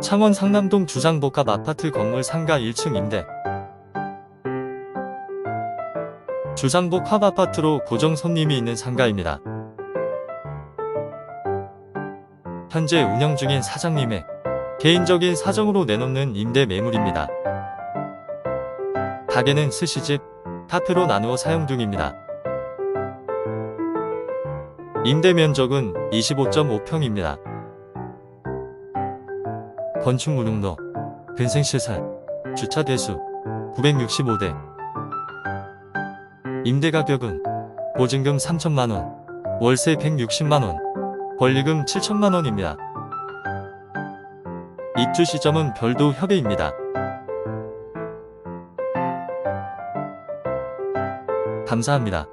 창원 상남동 주상복합 아파트 건물 상가 1층 임대. 주상복합 아파트로 고정 손님이 있는 상가입니다. 현재 운영 중인 사장님의 개인적인 사정으로 내놓는 임대 매물입니다. 가게는 스시집, 카페로 나누어 사용 중입니다. 임대 면적은 25.5평입니다. 건축 무능도, 근생시설, 주차 대수 965대. 임대 가격은 보증금 3천만원, 월세 160만원, 권리금 7천만원입니다. 입주 시점은 별도 협의입니다. 감사합니다.